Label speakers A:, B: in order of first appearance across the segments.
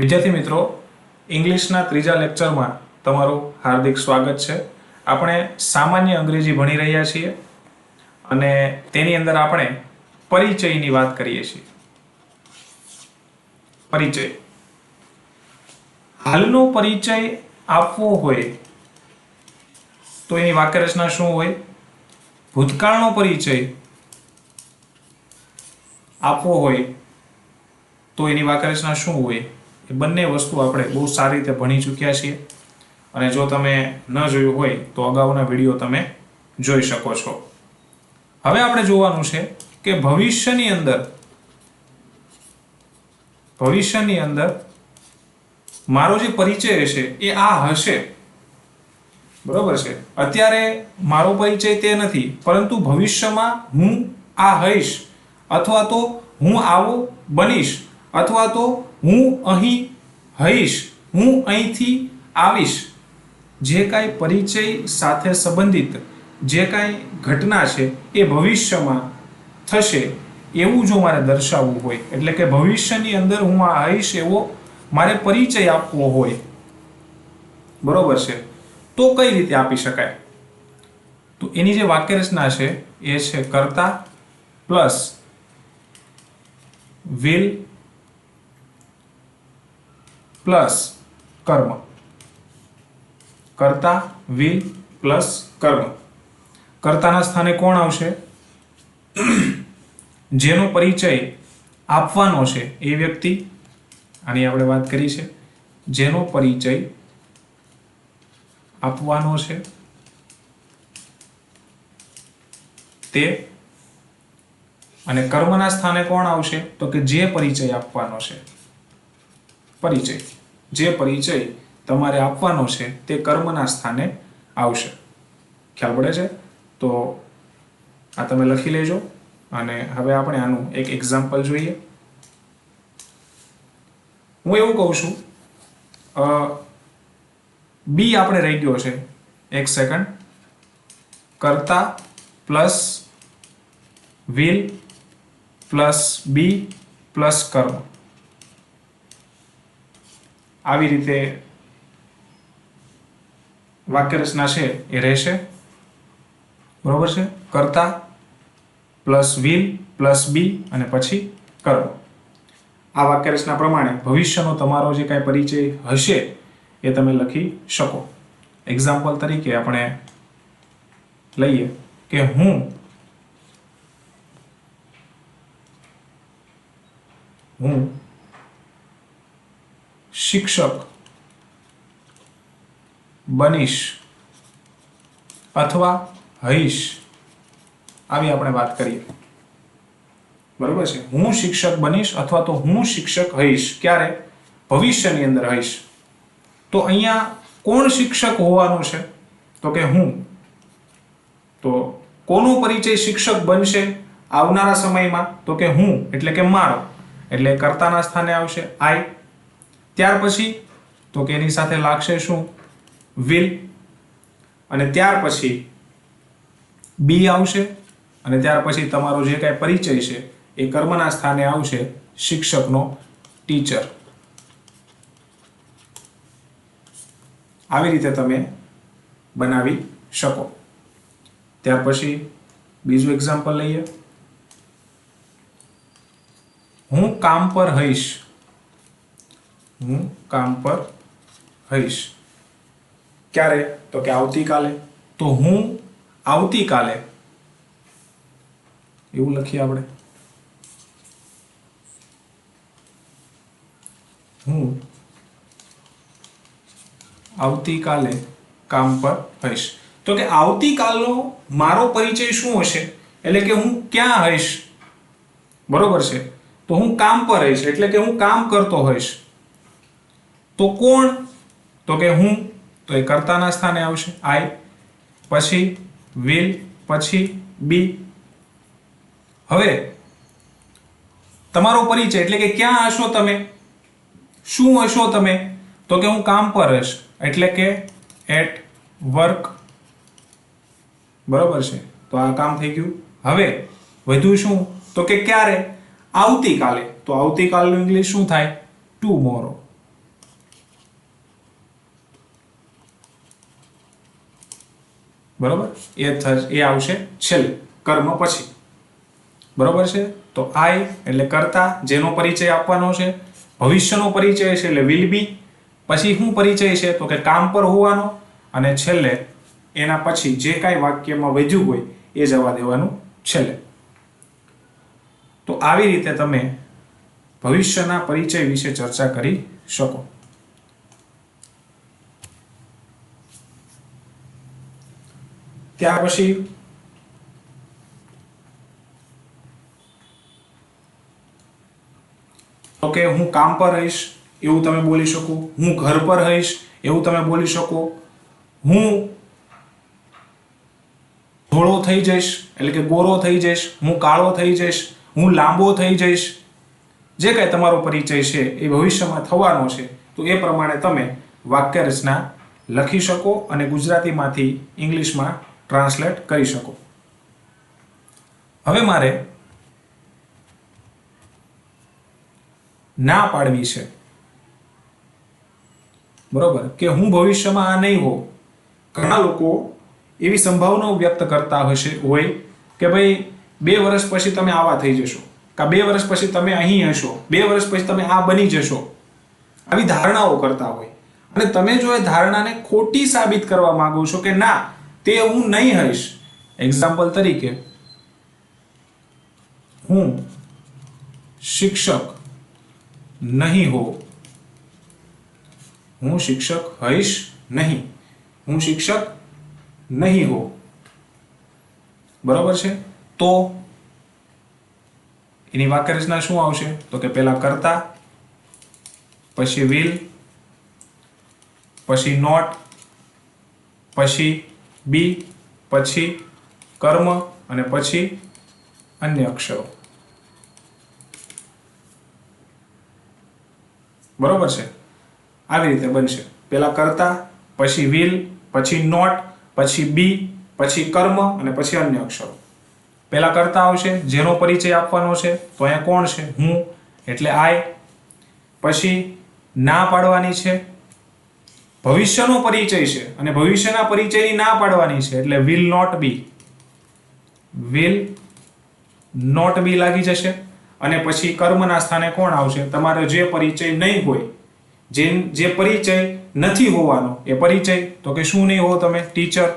A: વિદ્યાર્થી મિત્રો, ઇંગ્લિશના ત્રીજા લેક્ચરમાં તમારું હાર્દિક સ્વાગત છે. આપણે સામાન્ય અંગ્રેજી ભણી રહ્યા છીએ અને તેની અંદર આપણે પરિચયની વાત કરીએ છીએ. પરિચય. હાલનો પરિચય આપવો હોય તો એની વાક્યરચના શું હોય? ભૂતકાળનો પરિચય આપવો હોય તો એની વાક્યરચના શું હોય? એ બંને વસ્તુ આપણે બહુ સારી રીતે ભણી ચૂક્યા છીએ. અને જો તમે ન જોયું હોય, તો અગાઉના વીડિયો તમે જોઈ શકો છો. હવે આપણે જોવાનું છે કે ભવિષ્યની અંદર ભવિષ્યની અંદર મારો જે પરિચય હશે એ આ હશે. બરોબર છે? અત્યારે મારો પરિચય તે નથી, પરંતુ ભવિષ્યમાં હું આ હઈશ, અથવા તો હું આવો બનીશ, અથવા તો હું અહીં હઈશ હું અહીંથી આવીશ. જે કાંઈ પરિચય સાથે સંબંધિત, જે કાંઈ ઘટના છે, એ ભવિષ્યમાં થશે એવું જો મારે દર્શાવવું હોય. એટલે કે ભવિષ્યની અંદર હું આ હઈશ એવો મારે પરિચય આપવો હોય. બરોબર છે? તો કઈ રીતે આપી શકાય? તો એની જે વાક્ય રચના છે, એ છે કર્તા પ્લસ વિલ પ્લસ કર્મ. કર્તા, વિલ, પ્લસ કર્મ. કર્તાના સ્થાને કોણ આવશે? જેનો પરિચય આપવાનો છે એ વ્યક્તિ. આની આપણે વાત કરી છે. જેનો પરિચય આપવાનો છે તે અને કર્મના સ્થાને કોણ આવશે? તો કે જે પરિચય આપવાનો છે. પરિચય. જે પરિચય તમારે આપવાનો છે તે કર્મના સ્થાને આવશે. ખ્યાલ પડે છે? તો આ તમે લખી લેજો અને હવે આપણે આનું એક એક્ઝામ્પલ જોઈએ. હું એવું કહું છું બી આપણે રહી ગયો છે. એક સેકન્ડ કરતા plus will plus be plus કર્મ. આવી રીતે વાક્યરચના છે એ રહેશે. બરોબર છે? કરતા પ્લસ વિલ પ્લસ બી અને પછી કરો. આ વાક્યરચના પ્રમાણે ભવિષ્યનો તમારો જે કાંઈ પરિચય હશે એ તમે લખી શકો. એક્ઝામ્પલ તરીકે આપણે લઈએ કે હું હું શિક્ષક બનીશ અથવા હઈશ, આવી આપણે વાત કરીએ. બરોબર છે? હું શિક્ષક બનીશ અથવા તો હું શિક્ષક હઈશ, ક્યારે? ભવિષ્યની અંદર હઈશ. તો અહીંયા કોણ શિક્ષક હોવાનું છે? તો કે હું. તો કોનો પરિચય શિક્ષક બનશે આવનારા સમયમાં? તો કે હું, એટલે કે મારો. એટલે કર્તાના સ્થાને આવશે આઈ. ત્યાર પછી તો કે એની સાથે લાગશે શું? વિલ અને ત્યાર પછી બી આવશે અને ત્યાર પછી તમારો જે કાંઈ પરિચય છે એ કર્મના સ્થાને આવશે શિક્ષકનો ટીચર આવી રીતે તમે બનાવી શકો. ત્યાર પછી બીજું એક્ઝામ્પલ લઈએ. હું કામ પર હઈશ હું કામ પર હઈશ ક્યારે? તો કે આવતીકાલે. તો હું આવતીકાલે. એવું લખીએ આપણે. હું આવતીકાલે કામ પર હઈશ તો કે આવતીકાલનો મારો પરિચય શું હશે? એટલે કે હું ક્યાં હઈશ બરોબર છે? તો હું કામ પર હઈશ એટલે કે હું કામ કરતો હોઈશ. તો કોણ? તો કે હું. તો એ કર્તાના સ્થાને આવશે. આઈ. પછી વિલ. પછી બી. હવે તમારો પરિચય એટલે કે ક્યાં હશો તમે? શું હશો તમે? તો કે હું કામ પર હશ. એટલે કે એટ વર્ક. બરોબર છે. તો આ કામ થઈ ગયું. હવે વધુ શું? તો કે ક્યારે? આવતીકાલે. તો આવતીકાલનું ઇંગ્લિશ શું થાય? ટુમોરો બરોબર? એ એ આવશે છેલ્લે, કર્મ પછી. બરોબર છે? તો આઈ એટલે કરતા, જેનો પરિચય આપવાનો છે, ભવિષ્યનો પરિચય છે એટલે વિલ બી પછી શું પરિચય છે? તો કે કામ પર હોવાનો, અને છેલ્લે એના પછી જે કાંઈ વાક્યમાં વધ્યું હોય એ જવા દેવાનું છેલ્લે. તો આવી રીતે તમે ભવિષ્યના પરિચય વિશે ચર્ચા કરી શકો. ત્યાર પછી ઓકે હું કામ પર રહીશ, એવું તમે બોલી શકો. હું ઘર પર રહીશ, એવું તમે બોલી શકો. હું ધોળો થઈ જઈશ, એટલે કે ગોરો થઈ જઈશ, હું કાળો થઈ જઈશ, હું લાંબો થઈ જઈશ. જે કાંઈ તમારો પરિચય છે એ ભવિષ્યમાં થવાનો છે, તો એ પ્રમાણે તમે વાક્ય રચના લખી શકો અને ગુજરાતીમાંથી ઇંગ્લિશમાં ટ્રાન્સલેટ કરી શકો. હવે મારે ના પાડવી છે. બરોબર? કે હું ભવિષ્યમાં આ નહીં હોઉં. ઘણા લોકો એવી સંભાવનાઓ વ્યક્ત કરતા હશે હોય કે ભાઈ બે વર્ષ પછી તમે આવા થઈ જશો. કા બે વર્ષ પછી તમે અહીં હશો. બે વર્ષ પછી તમે આ બની જશો. આવી ધારણાઓ કરતા હોય. અને તમે જો એ ધારણાને ખોટી સાબિત કરવા માંગો છો કે ના તે હું નહીં હઈશ એક્ઝામ્પલ તરીકે, હું શિક્ષક નહીં હો હું શિક્ષક હઈશ નહીં. હું શિક્ષક નહીં હો બરાબર છે? તો એની વાક્ય રચના શું આવશે? તો કે પહેલા કરતા, પછી વિલ પછી નોટ પછી બી, પછી કર્મ અને પછી અન્ય અક્ષરો. બરોબર છે? આવી રીતે બનશે. પહેલાં કરતા, પછી વિલ, પછી નોટ, પછી બી, પછી કર્મ અને પછી અન્ય અક્ષરો. પહેલાં કરતા આવશે, જેનો પરિચય આપવાનો છે, તો અહીંયા કોણ છે? હું, એટલે આય પછી ના પાડવાની છે ભવિષ્યનો પરિચય છે અને ભવિષ્યના પરિચયની ના પાડવાની છે એટલે will not be will not be લાગી જશે અને પછી કર્મના સ્થાને કોણ આવશે? તમારો જે પરિચય નહીં હોય જે જે પરિચય નથી હોવાનો, એ પરિચય, તો કે શું નહીં હો તમે? ટીચર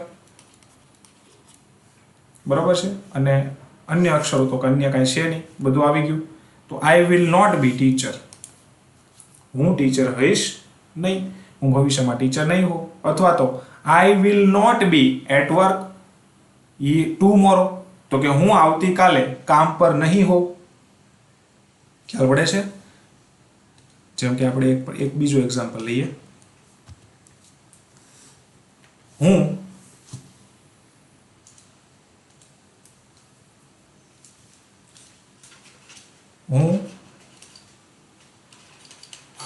A: બરોબર છે? અને અન્ય અક્ષરો તો કે અન્ય કાંઈ છે નહીં. બધું આવી ગયું. તો I will not be teacher હું ટીચર હઈશ નહીં. હું ભવિષ્યમાં ટીચર નહીં હોઉં, અથવા તો I will not be at work tomorrow તો કે હું આવતીકાલે કામ પર નહીં હોઉં. ખ્યાલ પડે છે? જેમ કે આપણે એક બીજું એક્ઝામ્પલ લઈએ. હું હું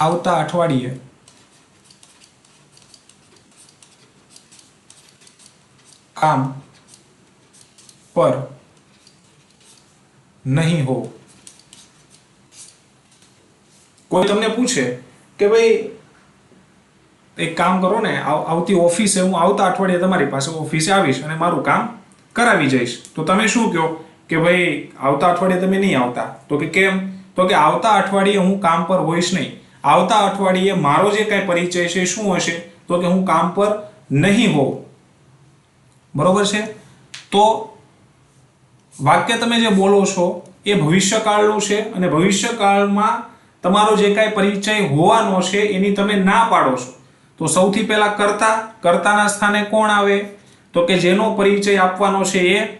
A: આવતા અઠવાડિયે કામ પર નહીં હો. કોઈ તમને પૂછે કે ભાઈ, એક કામ કરો ને, આવ- આવતી ઓફિસે હું આવતા અઠવાડિયે તમારી પાસે ઓફિસે આવીશ અને મારું કામ કરાવી જઈશ. તો તમે શું કહો કે ભાઈ, આવતા અઠવાડિયે તમે નહીં આવતા? તો કે કેમ? તો કે આવતા અઠવાડિયે હું કામ પર હોઈશ નહીં. આવતા અઠવાડિયે મારો જે કાંઈ પરિચય છે, શું હશે? તો કે હું કામ પર નહીં હોઉં. બરોબર છે? તો વાક્ય તમે જે બોલો છો, એ ભવિષ્યકાળનું છે અને ભવિષ્યકાળમાં તમારો જે કાંઈ પરિચય હોવાનો છે, એની તમે ના પાડો છો. તો સૌથી પહેલા કરતા, કરતાના સ્થાને કોણ આવે? તો કે જેનો પરિચય આપવાનો છે એ,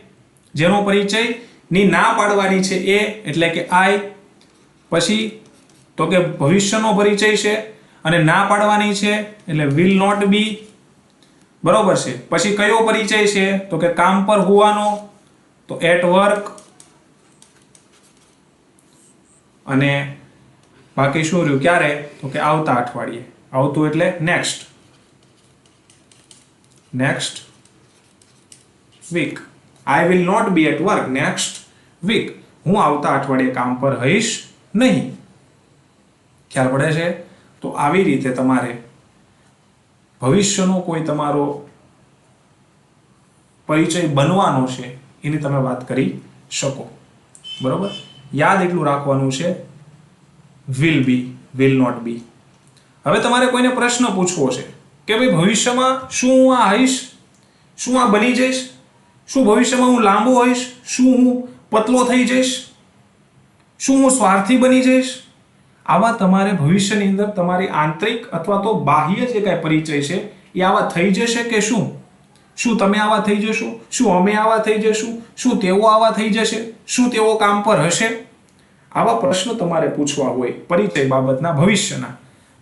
A: જેનો પરિચયની ના પાડવાની છે એ, એટલે કે આય પછી તો કે ભવિષ્યનો પરિચય છે અને ના પાડવાની છે, એટલે વિલ નોટ બી બરોબર છે. પછી કયો પરિચય છે? તો કે કામ પર હોવાનો, તો એટ વર્ક અને બાકી શું રહ્યું? ક્યારે? તો કે આવતા અઠવાડિયે. આવતું એટલે next next week I will not be at work next week હું આવતા અઠવાડિયે કામ પર હઈશ નહીં. ખ્યાલ પડે છે? તો આવી રીતે તમારે ભવિષ્યનો કોઈ તમારો પરિચય બનવાનો છે, એની તમે વાત કરી શકો. બરોબર? યાદ એટલું રાખવાનું છે will be will not be હવે તમારે કોઈને પ્રશ્ન પૂછવો છે કે ભાઈ, ભવિષ્યમાં શું હું આ હઈશ? શું આ બની જઈશ? શું ભવિષ્યમાં હું લાંબો હોઈશ? શું હું પતલો થઈ જઈશ? શું હું સ્વાર્થી બની જઈશ? આવા તમારે ભવિષ્યની અંદર તમારી આંતરિક અથવા તો બાહ્ય જે કાંઈ પરિચય છે, એ આવા થઈ જશે કે શું? શું તમે આવા થઈ જશો? શું અમે આવા થઈ જશું? શું તેઓ આવા થઈ જશે? શું તેઓ કામ પર હશે? આવા પ્રશ્નો તમારે પૂછવા હોય પરિચય બાબતના ભવિષ્યના.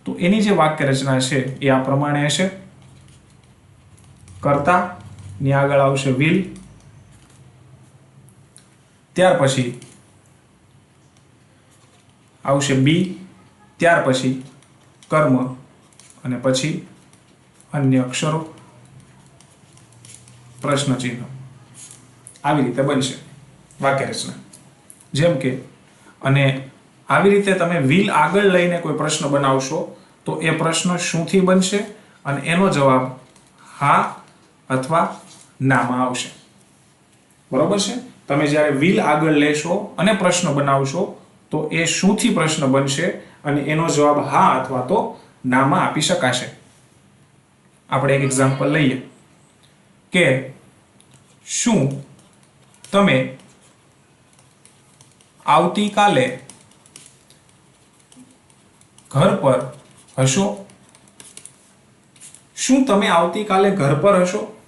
A: તો એની જે વાક્ય રચના છે એ આ પ્રમાણે હશે. કરતા ની આગળ આવશે વિલ. ત્યાર પછી આવશે બી, ત્યાર પછી કર્મ અને પછી અન્ય અક્ષરો પ્રશ્ન ચિહ્ન આવી રીતે બનશે વાક્ય રચના જેમ કે, અને આવી રીતે તમે વિલ આગળ લઈને કોઈ પ્રશ્ન બનાવશો, તો એ પ્રશ્ન શુંથી બનશે અને એનો જવાબ હા અથવા નામાં આવશે. બરોબર છે? તમે જ્યારે વિલ આગળ લેશો અને પ્રશ્ન બનાવશો તો એ શુંથી પ્રશ્ન બનશે અને એનો જવાબ હા અથવા તો નામાં આપી શકાશે. આપણે એક એક્ઝામ્પલ લઈએ કે શું તમે આવતીકાલે ઘર પર હશો? શું તમે આવતીકાલે ઘર પર હશો?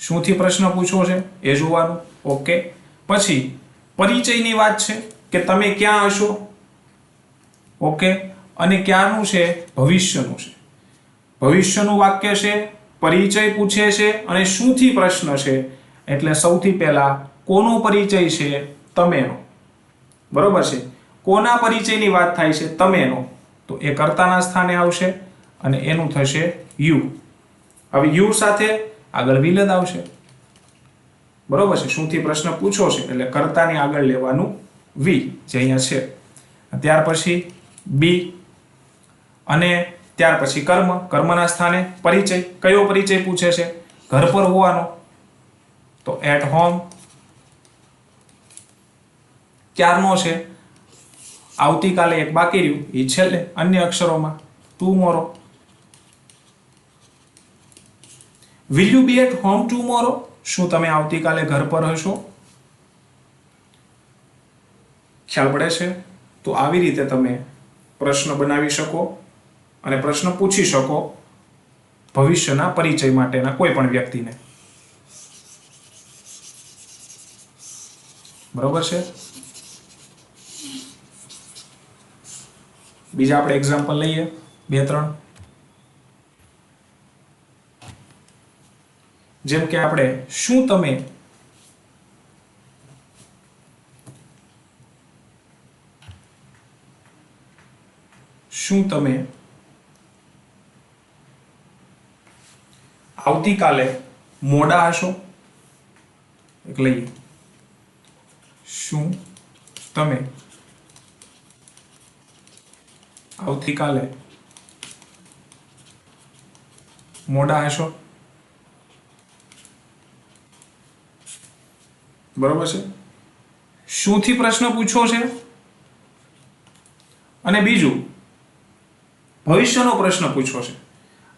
A: શુંથી પ્રશ્ન પૂછવો છે, એ જોવાનું. ઓકે. પછી પરિચયની વાત છે. કે તમે ક્યાં હશો? ઓકે? અને ક્યાંનું છે? ભવિષ્યનું છે. ભવિષ્યનું વાક્ય છે, પરિચય પૂછે છે અને શુંથી પ્રશ્ન છે. એટલે સૌથી પહેલા, કોનો પરિચય છે? તમેનો. બરોબર છે? કોના પરિચયની વાત થાય છે? તમેનો. તો એ કર્તાના સ્થાને આવશે અને એનું થશે યુ. હવે યુ સાથે આગળ વિલદ આવશે. બરોબર છે? શુંથી પ્રશ્ન પૂછો છે, એટલે કરતાની આગળ લેવાનું વી જે અહીંયા છે. ત્યાર પછી બી અને ત્યાર પછી કર્મ. કર્મના સ્થાને પરિચય. કયો પરિચય પૂછે છે? ઘર પર હોવાનો. તો એટ હોમ ક્યારનો છે? આવતીકાલે એક બાકી રહ્યું. એ છેલ્લે અન્ય અક્ષરોમાં. Tomorrow will you be at home tomorrow શું તમે આવતીકાલે ઘર પર હશો? ખ્યાલ પડે છે? તો આવી રીતે તમે પ્રશ્ન બનાવી શકો અને પ્રશ્ન પૂછી શકો ભવિષ્યના પરિચય માટેના કોઈ પણ વ્યક્તિને. બરોબર છે? બીજા આપણે એક્ઝામ્પલ લઈએ. બે, ત્રણ. જેમ કે આપણે શું તમે શું તમે આવતીકાલે મોડા હશો? એટલે શું તમે આવતીકાલે મોડા હશો? બરોબર છે? શુંથી પ્રશ્ન પૂછવો છે? અને બીજું ભવિષ્યનો પ્રશ્ન પૂછવો છે.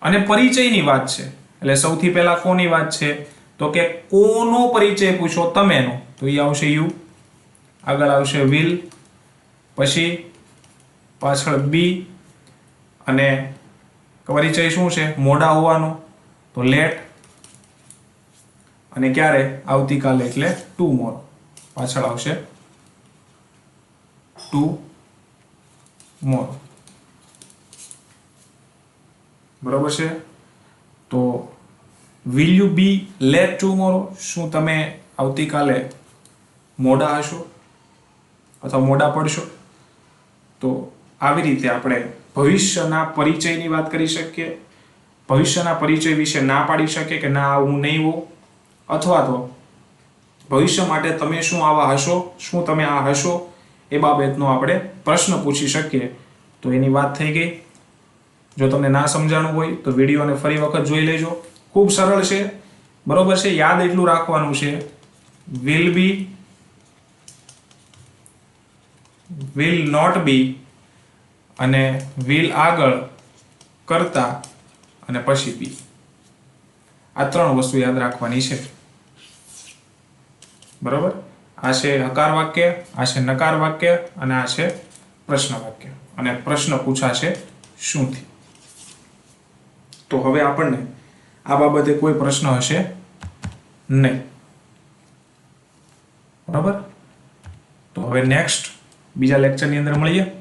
A: અને પરિચયની વાત છે. એટલે સૌથી પહેલા કોની વાત છે? તો કે કોનો પરિચય પૂછો તમેનો? તો એ આવશે યુ. આગળ આવશે વિલ. પછી પાછળ બી. અને પરિચય શું છે? મોડા હોવાનો. તો લેટ. અને ક્યારે? આવતીકાલે. એટલે ટુ મોર પાછળ આવશે. ટુ મોર બરોબર છે? તો will you be late tomorrow શું તમે આવતીકાલે મોડા હશો અથવા મોડા પડશો? તો આવી રીતે આપણે ભવિષ્યના પરિચયની વાત કરી શકીએ. ભવિષ્યના પરિચય વિશે ના પાડી શકીએ કે ના, હું નહીં હોઉં. અથવા તો ભવિષ્ય માટે તમે શું આવા હશો, શું તમે આ હશો એ બાબતનો આપણે પ્રશ્ન પૂછી શકીએ. તો એની વાત થઈ ગઈ. જો તમને ના સમજાણું હોય, તો વિડીયોને ફરી વખત જોઈ લેજો. ખૂબ સરળ છે. બરોબર છે? યાદ એટલું રાખવાનું છે. Will be will not be અને વિલ આગળ કરતા અને પછી બી આ ત્રણ વસ્તુ યાદ રાખવાની છે. બરોબર? આ છે હકાર વાક્ય, આ છે નકાર વાક્ય અને આ છે પ્રશ્ન વાક્ય. અને પ્રશ્ન પૂછાશે શુંથી તો હવે આપણને આ બાબતે કોઈ પ્રશ્ન હશે નહીં. બરાબર? તો હવે નેક્સ્ટ બીજા લેક્ચરની અંદર મળીએ.